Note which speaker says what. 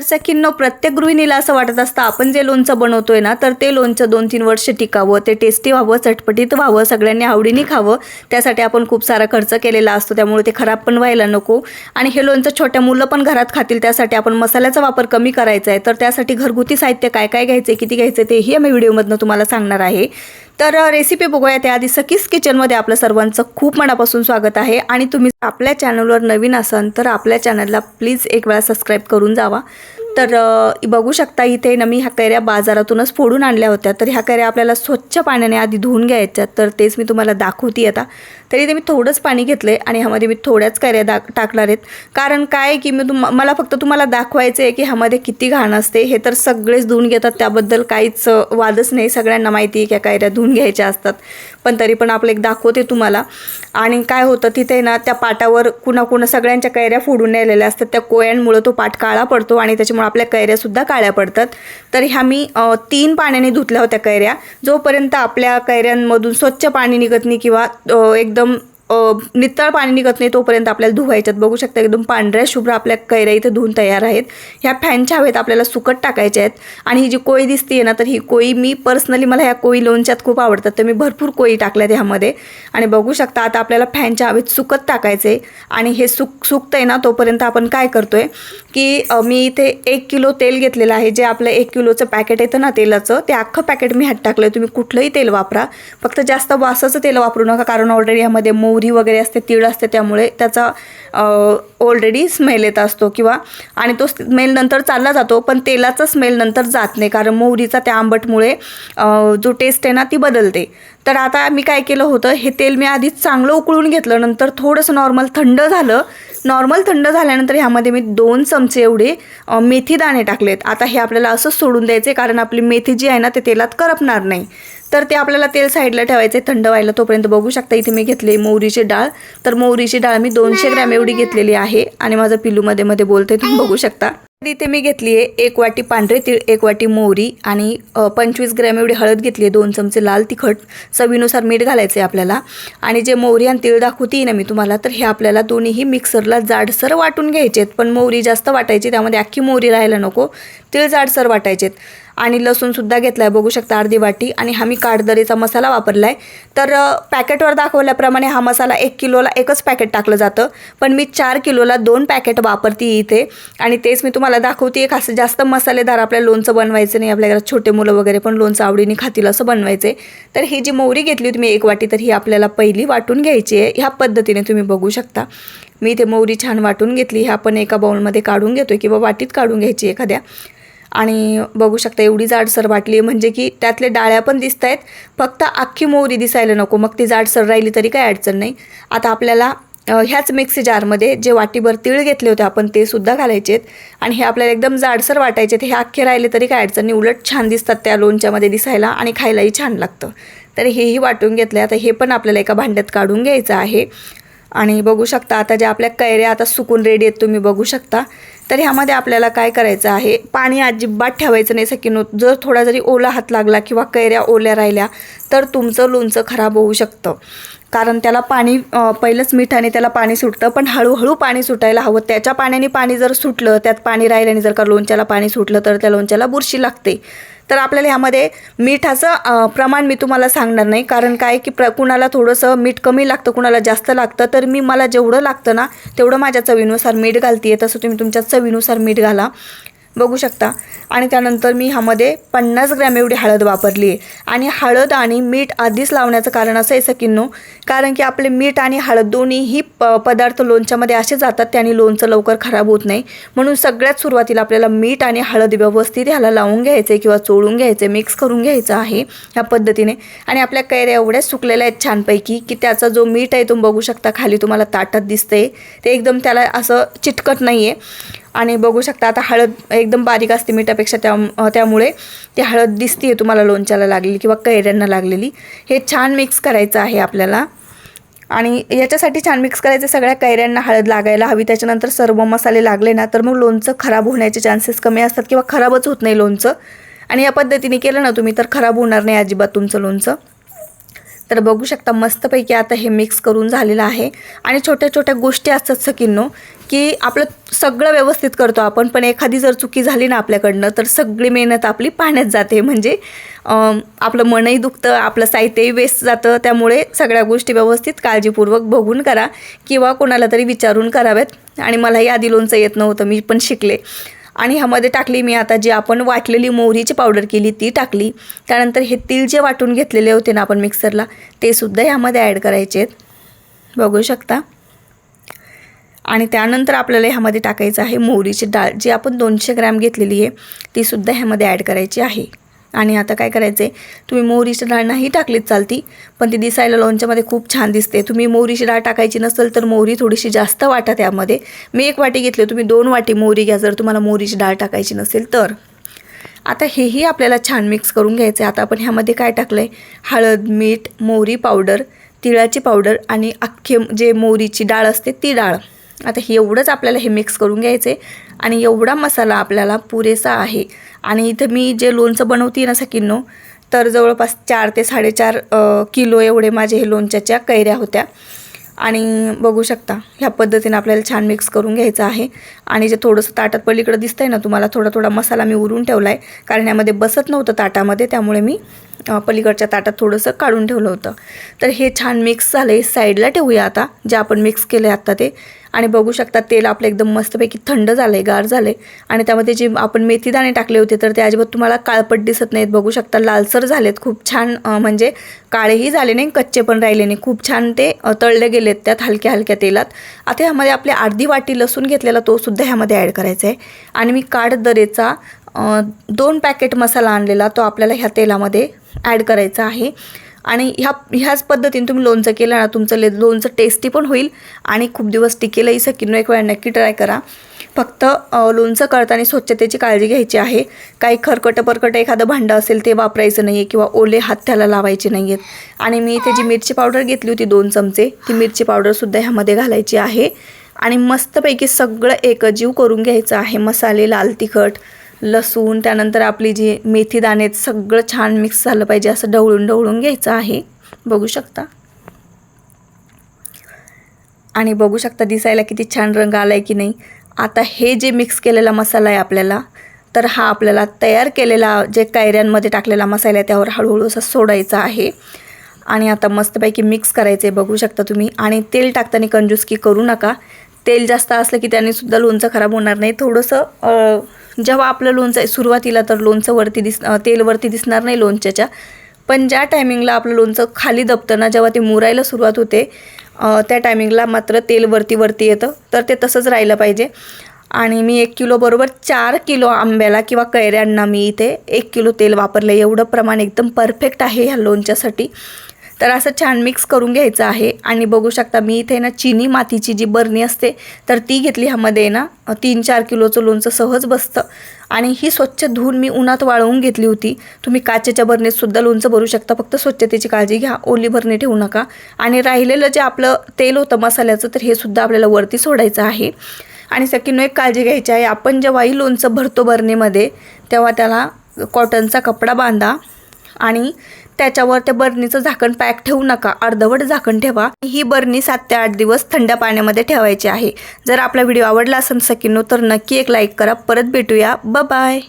Speaker 1: सखींनो प्रत्येक गृहिणीला असं वाटत असतं आपण जे लोणचं बनवतोय ना तर ते लोणचं दोन तीन वर्ष टिकावं ते टेस्टी व्हावं चटपटीत व्हावं सगळ्यांनी आवडीने खावं. त्यासाठी आपण खूप सारा खर्च केलेला असतो त्यामुळे ते खराब पण व्हायला नको. आणि हे लोणचं छोट्या मुलं पण घरात खातील त्यासाठी आपण मसाल्याचा वापर कमी करायचा आहे. तर त्यासाठी घरगुती साहित्य काय काय घ्यायचे किती घ्यायचे तेही आम्ही व्हिडिओमधनं तुम्हाला सांगणार आहे. तर रेसिपी बघूया त्याआधी सखीस किचनमध्ये आपलं सर्वांचं खूप मनापासून स्वागत आहे. आणि तुम्ही आपल्या चॅनलवर नवीन असाल तर आपल्या चॅनलला प्लीज एक वेळा सबस्क्राईब करून जावा. तर बघू शकता इथे ना मी ह्या कैऱ्या बाजारातूनच फोडून आणल्या होत्या. तर ह्या कैऱ्या आपल्याला स्वच्छ पाण्याने आधी धुवून घ्यायच्या तर तेच मी तुम्हाला दाखवते आता. तर इथे मी थोडंच पाणी घेतलं आहे आणि ह्यामध्ये मी थोड्याच कैऱ्या दा टाकणार आहेत. कारण काय आहे की मी तुम मला फक्त तुम्हाला दाखवायचं आहे की ह्यामध्ये किती घाण असते. हे तर सगळेच धुवून घेतात. त्याबद्दल काहीच वादच नाही. सगळ्यांना माहिती आहे की कैऱ्या धुवून घ्यायच्या असतात. पण तरी पण आपलं एक दाखवते तुम्हाला. आणि काय होतं तिथे ना त्या पाटावर कुणा कुणा सगळ्यांच्या कैऱ्या फोडून नेलेल्या असतात. त्या कोयांमुळं तो पाट काळा पडतो आणि त्याच्यामुळे आपल्या कैऱ्यासुद्धा काळ्या पडतात. तर ह्या मी तीन पाण्याने धुतल्या होत्या कैऱ्या. जोपर्यंत आपल्या कैऱ्यांमधून स्वच्छ पाणी निघत नाही किंवा एकदम नितळ पाणी निघत नाही तोपर्यंत आपल्याला धुवायच्यात. बघू शकता एकदम पांढऱ्या शुभ्र आपल्या कैऱ्या इथे धुवून तयार आहेत. ह्या फॅनच्या हवेत आपल्याला सुकट टाकायच्या आहेत. आणि ही जी कोळी दिसते ना तर ही कोळी मी पर्सनली मला ह्या कोळी लोणच्यात खूप आवडतात. तर मी भरपूर कोळी टाकल्यात ह्यामध्ये. आणि बघू शकता आता आपल्याला फॅनच्या हवेत सुकत टाकायचे. आणि हे सुक सुकतंय ना तोपर्यंत आपण काय करतोय की मी इथे एक किलो तेल घेतलेलं आहे. जे आपलं एक किलोचं पॅकेट येतं ना तेलाचं ते अख्खं पॅकेट मी ह्यात टाकलं आहे तुम्ही कुठलंही तेल वापरा. फक्त जास्त वासाचं तेल वापरू नका कारण ऑलरेडी ह्यामध्ये मोहरी वगैरे असते तीळ असते त्यामुळे त्याचा ऑलरेडी स्मेल येत असतो किंवा आणि तो स्मेल नंतर चालला जातो पण तेलाचा स्मेल नंतर जात नाही कारण मोहरीचा त्या आंबटमुळे जो टेस्ट आहे ना ती बदलते. तर आता मी काय केलं होतं हे तेल मी आधीच चांगलं उकळून घेतलं नंतर थोडंसं नॉर्मल थंड झालं. नॉर्मल थंड झाल्यानंतर ह्यामध्ये मी दोन चमचे एवढे मेथी दाणे टाकलेत. आता हे आपल्याला असंच सोडून द्यायचे कारण आपली मेथी जी आहे ना ते तेलात करपणार नाही. तर ते आपल्याला तेल साईडला ठेवायचे थंड व्हायला तोपर्यंत. बघू शकता इथे मी घेतले मोहरीची डाळ. तर मोहरीची डाळ मी दोनशे ग्रॅम एवढी घेतलेली आहे आणि माझं पिलू मध्ये मध्ये बोलते तुम्ही बघू शकता. तर इथे मी घेतली आहे एक वाटी पांढरे तीळ एक वाटी मोहरी आणि पंचवीस ग्रॅम एवढी हळद घेतली आहे दोन चमचे लाल तिखट. चवीनुसार मीठ घालायचं आहे आपल्याला. आणि जे मोहरी आणि तीळ दाखवते ना मी तुम्हाला तर हे आपल्याला दोन्हीही मिक्सरला जाडसर वाटून घ्यायचे आहेत पण मोहरी जास्त वाटायची त्यामध्ये अख्खी मोहरी राहायला नको. तीळ जाडसर वाटायचेत. आणि लसूणसुद्धा घेतला आहे बघू शकता अर्धी वाटी. आणि हा मी काठदरीचा मसाला वापरला आहे तर पॅकेटवर दाखवल्याप्रमाणे हा मसाला एक किलोला एकच पॅकेट टाकलं जातं. पण मी चार किलोला दोन पॅकेट वापरते इथे. आणि तेच मी तुम्हाला दाखवते एक असं जास्त मसालेदार आपल्या लोणचं बनवायचं नाही. आपल्या घरात छोटे मुलं वगैरे पण लोणचं आवडीने खातील असं बनवायचं आहे तर ही जी मोहरी घेतली होती मी एक वाटी तर ही आपल्याला पहिली वाटून घ्यायची आहे ह्या पद्धतीने तुम्ही बघू शकता. मी इथे मोहरी छान वाटून घेतली. ह्या आपण एका बाउलमध्ये काढून घेतोय किंवा वाटीत काढून घ्यायची एखाद्या. आणि बघू शकता एवढी जाडसर वाटली म्हणजे की त्यातले डाळ्या पण दिसत आहेत. फक्त अख्खी मोहरी दिसायला नको. मग ती जाडसर राहिली तरी काही अडचण नाही. आता आपल्याला ह्याच मिक्सी जारमध्ये जे वाटीभर तीळ घेतले होते आपण ते सुद्धा घालायचे आहेत. आणि हे आपल्याला एकदम जाडसर वाटायचे हे अख्खे राहिले तरी काय अडचण नाही. उलट छान दिसतात त्या लोणच्यामध्ये दिसायला आणि खायलाही छान लागतं. तर हेही वाटून घेतलं आता हे पण आपल्याला एका भांड्यात काढून घ्यायचं आहे. आणि बघू शकता आता ज्या आपल्या कैऱ्या आता सुकून रेडी आहेत तुम्ही बघू शकता. तर ह्यामध्ये आपल्याला काय करायचं आहे? पाणी अजिबात ठेवायचं नाही सकिनो जर थोडा जरी ओला हात लागला किंवा कैऱ्या ओल्या राहिल्या तर तुमचं लोणचं खराब होऊ शकतं. कारण त्याला पाणी पहिलंच मिठाने त्याला पाणी सुटतं. पण हळूहळू पाणी सुटायला हवं. त्याच्या पाण्याने पाणी जर सुटलं त्यात पाणी राहिल्याने जर का लोणच्याला पाणी सुटलं तर त्या लोणच्याला बुरशी लागते. तर आपल्याला ह्यामध्ये मिठाचं प्रमाण मी तुम्हाला सांगणार नाही. कारण काय की प्र कुणाला थोडंसं मीठ कमी लागतं कुणाला जास्त लागतं तर मी मला जेवढं लागतं ना तेवढं माझ्या चवीनुसार मीठ घालते तसं तुम्ही तुमच्या चवीनुसार मीठ घाला. बघू शकता. आणि त्यानंतर मी ह्यामध्ये पन्नास ग्रॅम एवढी हळद वापरली. आहे आणि हळद आणि मीठ आधीच लावण्याचं कारण असं आहे सकिन्नो कारण की आपले मीठ आणि हळद दोन्हीही प पदार्थ लोणच्यामध्ये असे जातात त्याने लोणचं लवकर खराब होत नाही. म्हणून सगळ्यात सुरुवातीला आपल्याला मीठ आणि हळद व्यवस्थित ह्याला लावून घ्यायचं आहे किंवा चोळून घ्यायचं मिक्स करून घ्यायचं आहे ह्या पद्धतीने. आणि आपल्या कैऱ्या एवढ्या सुकलेल्या आहेत छानपैकी की त्याचा जो मीठ आहे तुम्ही बघू शकता खाली तुम्हाला ताटात दिसते ते एकदम त्याला असं चिटकत नाही आहे आणि बघू शकता आता हळद एकदम बारीक असते मिठापेक्षा त्या त्यामुळे ती हळद दिसते तुम्हाला लोणच्याला लागलेली किंवा कैऱ्यांना लागलेली. हे छान मिक्स करायचं आहे आपल्याला. आणि याच्यासाठी छान मिक्स करायचं सगळ्या कैऱ्यांना हळद लागायला हवी. त्याच्यानंतर सर्व मसाले लागले ना तर मग लोणचं खराब होण्याचे चान्सेस कमी असतात किंवा खराबच होत नाही लोणचं. आणि या पद्धतीने केलं ना तुम्ही तर खराब होणार नाही अजिबात तुमचं लोणचं. तर बघू शकता मस्तपैकी आता हे मिक्स करून झालेलं आहे. आणि छोट्या छोट्या गोष्टी असतात सकिन्नो की आपलं सगळं व्यवस्थित करतो आपण पण एखादी जर चुकी झाली ना आपल्याकडनं तर सगळी मेहनत आपली पाण्यात जाते. म्हणजे आपलं मनही दुखतं आपलं साहित्यही वेस्ट जातं. त्यामुळे सगळ्या गोष्टी व्यवस्थित काळजीपूर्वक बघून करा. किंवा कोणाला तरी विचारून कराव्यात. आणि मलाही आधी लोणचं येत नव्हतं मी पण शिकले. आणि ह्यामध्ये टाकली मी आता जी आपण वाटलेली मोहरीची पावडर केली ती टाकली. त्यानंतर हे तीळ जे वाटून घेतलेले होते ना आपण मिक्सरला ते सुद्धा ह्यामध्ये ॲड करायचे आहेत. बघू शकता. आणि त्यानंतर आपल्याला ह्यामध्ये टाकायचं आहे मोहरीची डाळ जी आपण दोनशे ग्रॅम घेतलेली आहे तीसुद्धा ह्यामध्ये ॲड करायची आहे. आणि आता काय करायचं आहे तुम्ही मोहरीची डाळ नाही टाकलीच चालती पण ती दिसायला लोणच्यामध्ये खूप छान दिसते. तुम्ही मोहरीची डाळ टाकायची नसेल तर मोहरी थोडीशी जास्त वाटा त्यामध्ये. मी एक वाटी घेतली तुम्ही दोन वाटी मोहरी घ्या जर तुम्हाला मोहरीची डाळ टाकायची नसेल तर. आता हेही आपल्याला छान मिक्स करून घ्यायचं आहे आता आपण ह्यामध्ये काय टाकलं आहे हळद मीठ मोहरी पावडर तिळाची पावडर आणि अख्खे जे मोहरीची डाळ असते ती डाळ. आता हे एवढंच आपल्याला हे मिक्स करून घ्यायचं आहे आणि एवढा मसाला आपल्याला पुरेसा आहे. आणि इथं मी जे लोणचं बनवते ना सकिन्नो तर जवळपास चार ते साडेचार किलो एवढे माझे हे लोणच्याच्या कैऱ्या होत्या. आणि बघू शकता ह्या पद्धतीने आपल्याला छान मिक्स करून घ्यायचं आहे. आणि जे थोडंसं ताटात पलीकडं दिसतंय ना तुम्हाला थोडा थोडा मसाला मी उरून ठेवला आहे कारण यामध्ये बसत नव्हतं ताटामध्ये त्यामुळे मी पलीकडच्या ताटात थोडंसं काढून ठेवलं होतं. तर हे छान मिक्स झालं. आहे साईडला ठेवूया आता. जे आपण मिक्स केलं आहे आत्ता ते. आणि बघू शकता तेल आपलं एकदम मस्तपैकी थंड झालं आहे गार झालं आहे आणि त्यामध्ये जे आपण मेथीदाणे टाकले होते तर ते अजिबात तुम्हाला काळपट दिसत नाहीत. बघू शकता लालसर झालेत. खूप छान म्हणजे काळेही झाले नाही कच्चे पण राहिले नाही. खूप छान ते तळले गेलेत त्यात हलक्या हलक्या तेलात. आता ह्यामध्ये आपली अर्धी वाटी लसूण घेतलेला तो सुद्धा ह्यामध्ये ॲड करायचा आहे आणि मी काढ दरेचा दोन पॅकेट मसाला आणलेला तो आपल्याला ह्या तेलामध्ये ॲड करायचा आहे. आणि ह्या ह्याच पद्धतीने तुम्ही लोणचं केलं ना तुमचं ले लोणचं टेस्टी पण होईल आणि खूप दिवस टिकेलही सकिनो एक वेळा नक्की ट्राय करा. फक्त लोणचं करताना स्वच्छतेची काळजी घ्यायची आहे. काही खरकटं परकटं एखादं भांडं असेल ते वापरायचं नाही आहे किंवा ओले हात त्याला लावायचे नाही आहेत आणि मी इथे जी मिरची पावडर घेतली होती दोन चमचे ती मिरची पावडरसुद्धा ह्यामध्ये घालायची आहे. आणि मस्तपैकी सगळं एकजीव करून घ्यायचं आहे. मसाले लाल तिखट लसूण त्यानंतर आपली जी मेथी दाणे आहेत, सगळं छान मिक्स झालं पाहिजे. असं ढवळून ढवळून घ्यायचं आहे. बघू शकता. आणि बघू शकता दिसायला किती छान रंग आला आहे की नाही. आता हे जे मिक्स केलेला मसाला आहे आपल्याला तर हा आपल्याला तयार केलेला जे कैऱ्यांमध्ये टाकलेला मसाला आहे त्यावर हळूहळू असा सोडायचा आहे. आणि आता मस्तपैकी मिक्स करायचं आहे बघू शकता तुम्ही. आणि तेल टाकताना कंजूसकी करू नका. तेल जास्त असलं की त्याने सुद्धा लोणचं खराब होणार नाही. थोडंसं जेव्हा आपलं लोणचं आहे सुरुवातीला तर लोणचं वरती दिस तेलवरती दिसणार नाही लोणच्याच्या. पण ज्या टायमिंगला आपलं लोणचं खाली दबताना जेव्हा ते मुरायला सुरुवात होते त्या टायमिंगला मात्र तेल वरती वरती येतं. तर ते तसंच राहिलं पाहिजे. आणि मी एक किलो बरोबर चार किलो आंब्याला किंवा कैऱ्यांना मी इथे एक किलो तेल वापरलं. एवढं प्रमाण एकदम परफेक्ट आहे ह्या लोणच्यासाठी. तर असं छान मिक्स करून घ्यायचं आहे. आणि बघू शकता मी इथे ना चिनी मातीची जी बरणी असते तर ती घेतली ह्यामध्ये ना तीन चार किलोचं लोणचं सहज बसतं. आणि ही स्वच्छ धुवून मी उन्हात वाळवून घेतली होती. तुम्ही काचेच्या बरणीतसुद्धा लोणचं भरू शकता. फक्त स्वच्छतेची काळजी घ्या ओली भरणी ठेवू नका. आणि राहिलेलं जे आपलं तेल होतं मसाल्याचं तर हे सुद्धा आपल्याला वरती सोडायचं आहे. आणि सकीनो एक काळजी घ्यायची आहे. आपण जेव्हाही लोणचं भरतो बरणीमध्ये तेव्हा त्याला कॉटनचा कपडा बांधा. आणि त्याच्यावर त्या बरणीचं झाकण पॅक ठेवू नका. अर्धवट झाकण ठेवा. ही बरणी सात ते आठ दिवस थंड पाण्यामध्ये ठेवायची आहे. जर आपला व्हिडिओ आवडला असेल सकिनो तर नक्की एक लाईक करा. परत भेटूया. ब बाय